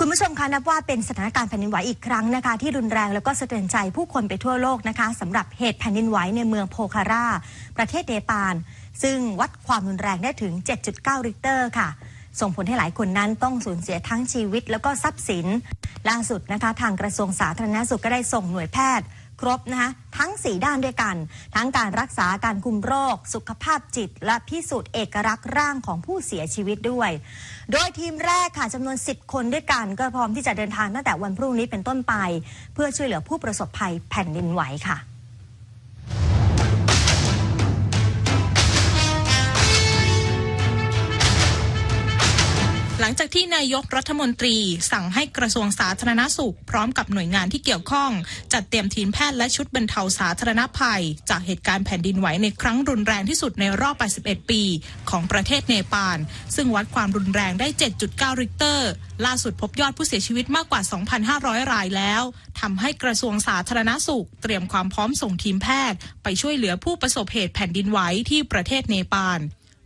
คุณผู้ชมคะนับว่าเป็นสถานการณ์แผ่นดินไหวอีกครั้งนะคะ ที่รุนแรงแล้วก็สะเทือนใจผู้คนไปทั่วโลกนะคะสำหรับเหตุแผ่นดินไหวในเมืองโพคาร่าประเทศเนปาลซึ่งวัดความรุนแรงได้ถึง 7.9 ริกเตอร์ค่ะ ส่งผลให้หลายคนนั้นต้องสูญเสียทั้งชีวิตแล้วก็ทรัพย์สิน ล่าสุดนะคะ ทางกระทรวงสาธารณสุขก็ได้ส่งหน่วยแพทย์ ครบนะคะทั้ง 4 ด้านด้วยกัน ทั้งการรักษาการคุมโรค สุขภาพจิต และพิสูจน์เอกลักษณ์ร่างของผู้เสียชีวิตด้วย โดยทีมแรกค่ะจำนวน 10 คนด้วยกัน ก็พร้อมที่จะเดินทางตั้งแต่วันพรุ่งนี้เป็นต้นไป เพื่อช่วยเหลือผู้ประสบภัยแผ่นดินไหวค่ะ ลังจากที่นายกรัฐมนตรี สั่งให้กระทรวงสาธารณสุข พร้อมกับหน่วยงานที่เกี่ยวข้อง จัดเตรียมทีมแพทย์และชุดบรรเทาสาธารณภัย จากเหตุการณ์แผ่นดินไหวในครั้งรุนแรงที่สุดในรอบ 81 ปี ของประเทศเนปาล ซึ่งวัดความรุนแรงได้ 7.9 ริกเตอร์ ล่าสุดพบยอดผู้เสียชีวิตมากกว่า 2,500 รายแล้วทำให้กระทรวงสาธารณสุข เตรียมความพร้อมส่งทีมแพทย์ ไปช่วยเหลือผู้ประสบเหตุแผ่นดินไหวที่ประเทศเนปาล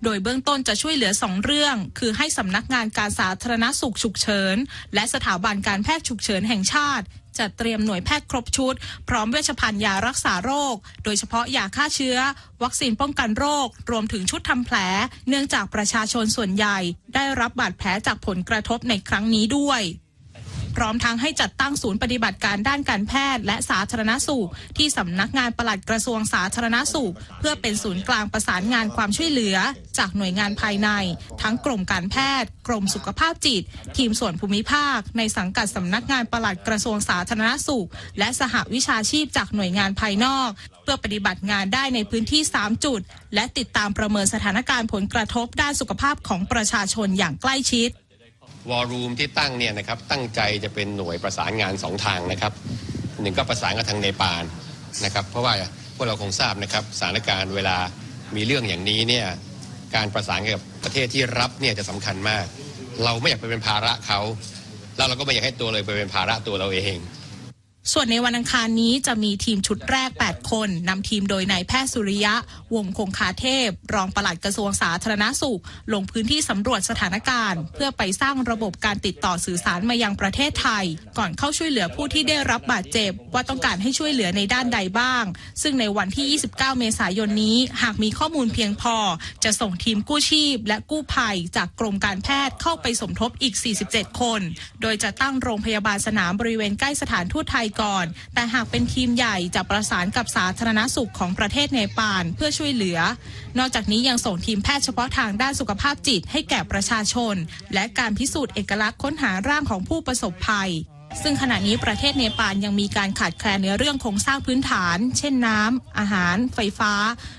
โดยเบื้องต้นจะช่วยเหลือ 2 เรื่อง คือให้สำนักงานการสาธารณสุขฉุกเฉิน และสถาบันการแพทย์ฉุกเฉินแห่งชาติจัดเตรียมหน่วยแพทย์ครบชุด พร้อมเวชภัณฑ์ยารักษาโรค โดยเฉพาะยาฆ่าเชื้อ วัคซีนป้องกันโรค รวมถึงชุดทำแผล เนื่องจากประชาชนส่วนใหญ่ ได้รับบาดแผลจากผลกระทบในครั้งนี้ด้วย พร้อมทั้งให้จัดตั้งศูนย์ปฏิบัติการด้านการแพทย์ และสาธารณสุข ที่สำนักงานปลัดกระทรวงสาธารณสุข เพื่อเป็นศูนย์กลางประสานงานความช่วยเหลือ จากหน่วยงานภายใน ทั้งกรมการแพทย์ กรมสุขภาพจิต ทีมส่วนภูมิภาค ในสังกัดสำนักงานปลัดกระทรวงสาธารณสุข และสหวิชาชีพจากหน่วยงานภายนอก เพื่อปฏิบัติงานได้ในพื้นที่ 3 จุด และติดตามประเมินสถานการณ์ผลกระทบด้านสุขภาพของประชาชนอย่างใกล้ชิด วอลลุ่มที่ตั้งเนี่ยนะครับตั้งใจจะเป็นหน่วยประสานงานสองทางนะครับหนึ่งก็ประสานกับทางเนปาลนะครับ เพราะว่าพวกเราคงทราบนะครับสถานการณ์เวลามีเรื่องอย่างนี้เนี่ยการประสานกับประเทศที่รับเนี่ยจะสำคัญมาก เราไม่อยากไปเป็นภาระเขาแล้วเราก็ไม่อยากให้ตัวเลยไปเป็นภาระตัวเราเอง ส่วนในวันอังคารนี้จะมีทีมชุดแรก 8 คนนำทีมโดยนายแพทย์สุริยะ วงคงคาเทพ รองปลัดกระทรวงสาธารณสุข ลงพื้นที่สำรวจสถานการณ์ เพื่อไปสร้างระบบการติดต่อสื่อสารมายังประเทศไทย ก่อนเข้าช่วยเหลือผู้ที่ได้รับบาดเจ็บ ว่าต้องการให้ช่วยเหลือในด้านใดบ้าง ซึ่งในวันที่ 29 เมษายนนี้ หากมีข้อมูลเพียงพอ จะส่งทีมกู้ชีพ และกู้ภัย จากกรมการแพทย์เข้าไปสมทบอีก 47 คน โดยจะตั้งโรงพยาบาลสนามบริเวณใกล้สถานทูตไทยก่อน แต่หากเป็นทีมใหญ่จะประสานกับสาธารณสุขของประเทศเนปาลเพื่อช่วยเหลือ นอกจากนี้ยังส่งทีมแพทย์เฉพาะทางด้านสุขภาพจิตให้แก่ประชาชน และการพิสูจน์เอกลักษณ์ค้นหาร่างของผู้ประสบภัย ซึ่งขณะนี้ประเทศเนปาลยังมีการขาดแคลนในเรื่องโครงสร้างพื้นฐาน เช่นน้ำ อาหาร ไฟฟ้า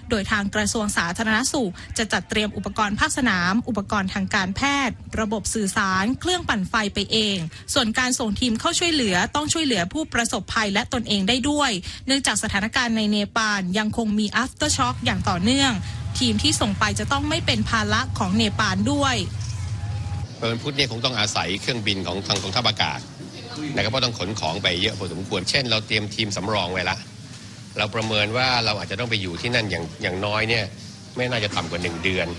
โดยทางกระทรวงสาธารณสุข จะจัดเตรียมอุปกรณ์ภาคสนาม อุปกรณ์ทางการแพทย์ ระบบสื่อสาร เครื่องปั่นไฟไปเอง ส่วนการส่งทีมเข้าช่วยเหลือต้องช่วยเหลือผู้ประสบภัยและตนเองได้ด้วย เนื่องจากสถานการณ์ในเนปาลยังคงมี after shock อย่างต่อเนื่อง ทีมที่ส่งไปจะต้องไม่เป็นภาระของเนปาลด้วยวันพุทธเนี่ยคงต้องอาศัยเครื่องบินของทางกองทัพอากาศ นะครับเพราะต้องขนของไปเยอะพอสมควร เช่น เราเตรียมทีมสำรองไว้ละ เราประเมินว่าเราอาจจะต้องไปอยู่ที่นั่นอย่างอย่างน้อยเนี่ยไม่น่าจะต่ำกว่าหนึ่งเดือน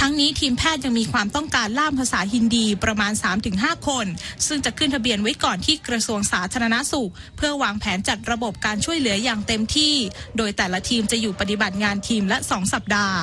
ทั้งนี้ทีมแพทย์ยังมีความต้องการล่ามภาษาฮินดีประมาณ 3-5 คน ซึ่งจะขึ้นทะเบียนไว้ก่อนที่กระทรวงสาธารณสุข เพื่อวางแผนจัดระบบการช่วยเหลืออย่างเต็มที่ โดยแต่ละทีมจะอยู่ปฏิบัติงานทีมละ 2 สัปดาห์